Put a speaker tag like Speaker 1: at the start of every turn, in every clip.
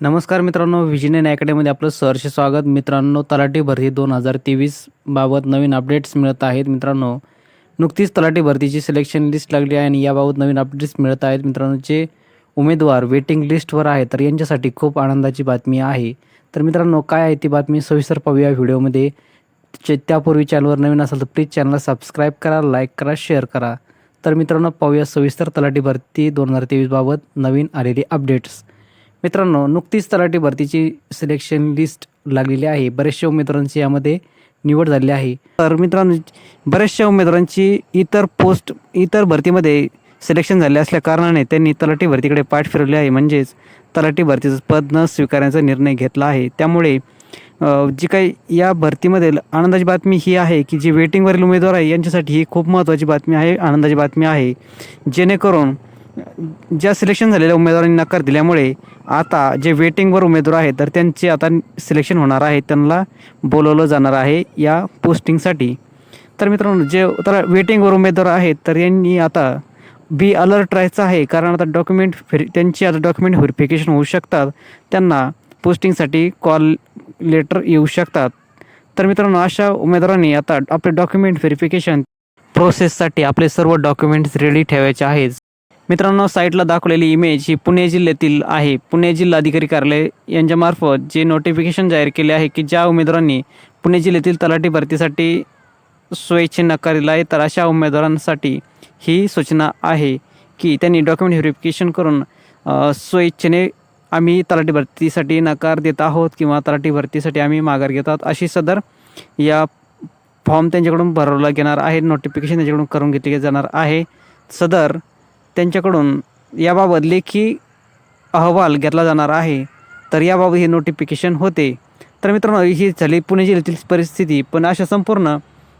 Speaker 1: नमस्कार मित्रांनो विजयन अकॅडमीमध्ये आपलं सहर्ष स्वागत. मित्रांनो तलाठी भरती दोन हजार तेवीस बाबत नवीन अपडेट्स मिळत आहेत मित्रांनो. नुकतीच तलाठी भरतीची सिलेक्शन लिस्ट लागली आहे आणि याबाबत नवीन अपडेट्स मिळत आहेत मित्रांनो. जे उमेदवार वेटिंग लिस्टवर आहे तर यांच्यासाठी खूप आनंदाची बातमी आहे. तर मित्रांनो काय आहे ती बातमी सविस्तर पाहूया व्हिडिओमध्ये. त्यापूर्वी चॅनलवर नवीन असेल तर प्लीज चॅनलला सबस्क्राईब करा लाईक करा शेअर करा. तर मित्रांनो पाहूया सविस्तर तलाठी भरती दोन हजार तेवीसबाबत नवीन आलेली अपडेट्स मित्रांनो नुकतीच तलाठी भरतीची सिलेक्शन लिस्ट लागलेली आहे. बऱ्याचशा उमेदवारांची यामध्ये निवड झाली आहे. तर मित्रांनो बऱ्याचशा उमेदवारांची इतर पोस्ट इतर भरतीमध्ये सिलेक्शन झाले असल्या कारणाने त्यांनी तलाठी भरतीकडे पाठ फिरवली आहे. म्हणजेच तलाठी भरतीचं पद न स्वीकारण्याचा निर्णय घेतला आहे. त्यामुळे जी काही या भरतीमध्ये आनंदाची बातमी ही आहे की जी वेटिंगवरील उमेदवार आहे यांच्यासाठी ही खूप महत्त्वाची बातमी आहे आनंदाची बातमी आहे. जेणेकरून ज्या सिलेक्शन झालेल्या उमेदवारांनी नकार दिल्यामुळे आता जे वेटिंगवर उमेदवार आहेत तर त्यांचे आता सिलेक्शन होणार आहे त्यांना बोलवलं जाणार आहे या पोस्टिंगसाठी तर मित्रांनो जे तर वेटिंगवर उमेदवार आहेत तर यांनी आता बी अलर्ट राहायचं आहे कारण आता डॉक्युमेंट व्हेरि त्यांची आता डॉक्युमेंट व्हेरिफिकेशन होऊ शकतात. त्यांना पोस्टिंगसाठी कॉल लेटर येऊ शकतात. तर मित्रांनो अशा उमेदवारांनी आता आपले डॉक्युमेंट व्हेरिफिकेशन प्रोसेससाठी आपले सर्व डॉक्युमेंट्स रेडी ठेवायचे आहेत. मित्रांनो साईटला दाखवलेली इमेज ही पुणे जिल्ह्यातील आहे. पुणे जिल्हाधिकारी कार्यालय यांच्यामार्फत जे नोटिफिकेशन जाहीर केले आहे की ज्या उमेदवारांनी पुणे जिल्ह्यातील तलाठी भरतीसाठी स्वइच्छे नकार दिला आहे तर अशा उमेदवारांसाठी ही सूचना आहे की त्यांनी डॉक्युमेंट व्हेरिफिकेशन करून स्वेच्छेने आम्ही तलाठी भरतीसाठी नकार देत आहोत किंवा तलाठी भरतीसाठी आम्ही माघार घेत आहोत अशी सदर या फॉर्म त्यांच्याकडून भरवला घेणार आहे. नोटिफिकेशन त्यांच्याकडून करून घेतले जाणार आहे. सदर त्यांच्याकडून याबाबत लेखी अहवाल घेतला जाणार आहे. तर याबाबत हे नोटिफिकेशन होते. तर मित्रांनो ही झाली पुणे जिल्ह्यातील परिस्थिती. पण अशा संपूर्ण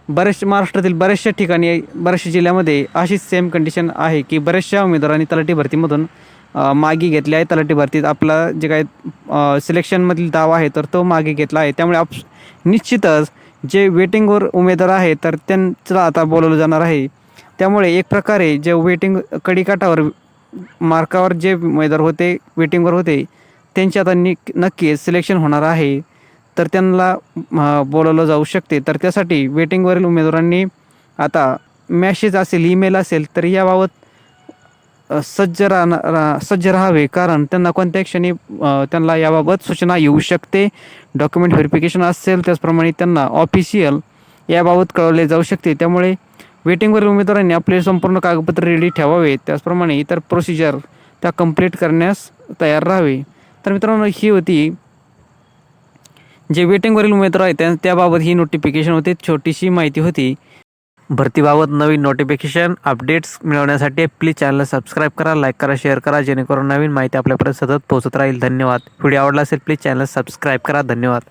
Speaker 1: बऱ्याचशा महाराष्ट्रातील बऱ्याचशा ठिकाणी बऱ्याचशा जिल्ह्यामध्ये अशीच सेम कंडिशन आहे की बऱ्याचशा उमेदवारांनी तलाठी भरतीमधून मागे घेतली आहे. तलाठी भरतीत आपला जे काही सिलेक्शनमधील दावा आहे तर तो मागे घेतला आहे. त्यामुळे आप निश्चितच जे वेटिंगवर उमेदवार आहे तर त्यांचं आता बोलवलं जाणार आहे. त्यामुळे एक प्रकारे जे वेटिंग कडीकाठावर मार्कावर जे मैदान होते वेटिंगवर होते त्यांचे आता नि नक्कीच सिलेक्शन होणार आहे. तर त्यांना बोलवलं जाऊ शकते. तर त्यासाठी वेटिंगवरील उमेदवारांनी आता मॅसेज असेल ईमेल असेल तर याबाबत सज्ज राहणार रा सज्ज राहावे. कारण त्यांना कोणत्याही क्षणी त्यांना याबाबत सूचना येऊ शकते. डॉक्युमेंट व्हेरिफिकेशन असेल त्याचप्रमाणे त्यांना ऑफिशियल याबाबत कळवले जाऊ शकते. त्यामुळे वेटिंगवरील उमेदवारांनी आपले संपूर्ण कागदपत्र रेडी ठेवावे. त्याचप्रमाणे इतर प्रोसिजर त्या कंप्लीट करण्यास तयार राहावे. तर मित्रांनो ही होती जे वेटिंगवरील उमेदवार आहेत त्या त्याबाबत ही नोटिफिकेशन होती. छोटीशी माहिती होती. भरतीबाबत नवीन नोटिफिकेशन अपडेट्स मिळवण्यासाठी प्लीज चॅनलला सबस्क्राईब करा लाईक करा शेअर करा. जेणेकरून नवीन माहिती आपल्यापर्यंत सतत पोहोचत राहील. धन्यवाद. व्हिडिओ आवडला असेल प्लीज चॅनल सबस्क्राईब करा. धन्यवाद.